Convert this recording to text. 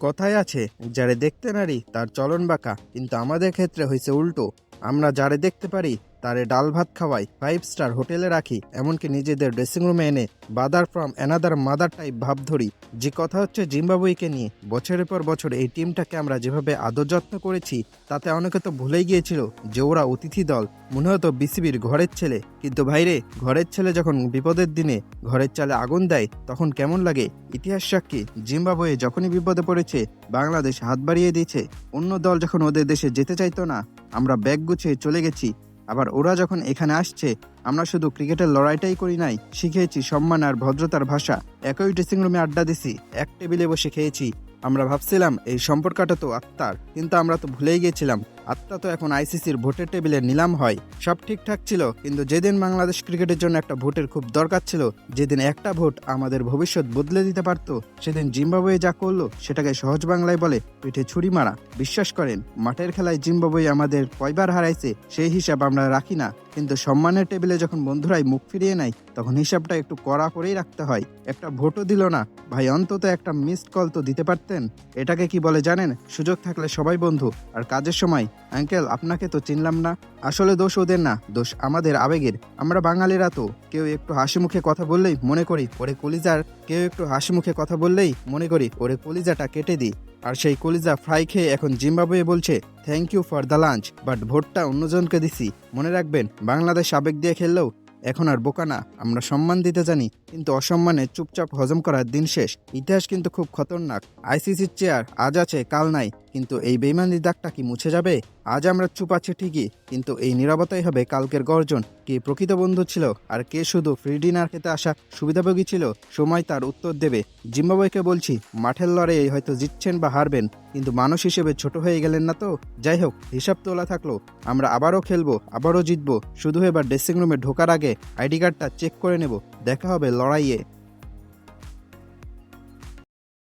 কথায় আছে, যারে দেখতে নারী তার চলন বাঁকা, কিন্তু আমাদের ক্ষেত্রে হয়েছে উল্টো। আমরা যারে দেখতে পারি তারে ডাল ভাত খাওয়াই ফাইভ স্টার হোটেলে রাখি, এমনকি নিজেদের ড্রেসিং রুমে এনে brother from another mother type ভাব ধরি। যে কথা হচ্ছে জিম্বাবুইকে নিয়ে, বছরের পর বছর এই টিমটাকে আমরা যেভাবে আদর যত্ন করেছি, তাতে অনেকে তো ভুলেই গিয়েছিল যে ওরা অতিথি দল। মনে হতো বিসিবির ঘরের ছেলে, কিন্তু ভাইরে, ঘরের ছেলে যখন বিপদের দিনে ঘরের চালে আগুন দেয়, তখন কেমন লাগে? ইতিহাস সাক্ষী, জিম্বাবুয়ে যখনই বিপদে পড়েছে, বাংলাদেশ হাত বাড়িয়ে দিয়েছে। অন্য দল যখন ওদের দেশে যেতে চাইতো না, আমরা ব্যাগ গুছিয়ে চলে গেছি আবার ওরা যখন এখানে আসছে, আমরা শুধু ক্রিকেটের লড়াইটাই করি নাই, শিখেছি সম্মান আর ভদ্রতার ভাষা। একই ড্রেসিং রুমে আড্ডা দিছি, এক টেবিলে বসে খেয়েছি। আমরা ভাবছিলাম, এই সম্পর্কটা তো আত্মার, কিন্তু আমরা তো ভুলেই গেছিলাম। আত্মা তো এখন আইসিসির ভোটের টেবিলে নিলাম হয়। সব ঠিকঠাক ছিল, কিন্তু যেদিন বাংলাদেশ ক্রিকেটের জন্য একটা ভোটের খুব দরকার ছিল, যেদিন একটা ভোট আমাদের ভবিষ্যৎ বদলে দিতে পারতো, সেদিন জিম্বাবুয়ে যা করল সেটাকে সহজ বাংলায় বলে পিঠে ছুরি মারা। বিশ্বাস করেন, মাঠের খেলায় জিম্বাবুয়ে আমাদের কয়বার হারাইছে, সেই হিসাব আমরা রাখি না। কিন্তু সম্মানের টেবিলে যখন বন্ধুরাই মুখ ফিরিয়ে নেয়, তখন হিসাবটা একটু কড়া করেই রাখতে হয়। একটা ভোটও দিল না। ভাই, অন্তত একটা মিসড কল তো দিতে পারতেন। এটাকে কি বলে জানেন? সুযোগ থাকলে সবাই বন্ধু। আর কাজের সময় আঙ্কেল, আপনাকে তো চিনলাম না। আসলে দোষ ওদের না, দোষ আমাদের আবেগের। আমরা বাঙালিরা তো, কেউ একটু হাসি মুখে কথা বললেই মনে করি, ওরে কলিজার, কেউ একটু হাসি মুখে কথা বললেই মনে করি, ওরে কলিজাটা কেটে দিই। আর সেই কলিজা ফ্রাই খেয়ে এখন জিম্বাবুয়ে বলছে thank you for the lunch but ভোটটা অন্যজনকে দিছি। মনে রাখবেন, বাংলাদেশ আবেগ দিয়ে খেললেও এখন আর বোকা না, আমরা সম্মান দিতে জানি, কিন্তু অসম্মানে চুপচাপ হজম করার দিন শেষ। ইতিহাস কিন্তু খুব খতরনাক। আইসিসির চেয়ার আজ আছে, কাল নাই। কিন্তু এই বেইমানির দাগটা কি মুছে যাবে? আজ আমরা চুপ আছি ঠিকই, কিন্তু এই নিরবতাই হবে কালকের গর্জন। কে প্রকৃত বন্ধু ছিল? আর কে শুধু ফ্রি ডিনার খেতে আসা সুবিধাভোগী ছিল? সময় তার উত্তর দেবে। জিম্বাবুয়েকে বলছি, মাঠের লড়াইয়ে হয়তো জিতছেন বা হারবেন, কিন্তু মানুষ হিসেবে ছোট হয়ে গেলেন না তো? যাই হোক, হিসাব তোলা থাকল। আমরা আবারও খেলব, আবারও জিতবো। শুধু এবার ড্রেসিং রুমে ঢোকার আগে আইডি কার্ডটা চেক করে নেব। দেখা হবে লড়াইয়ে।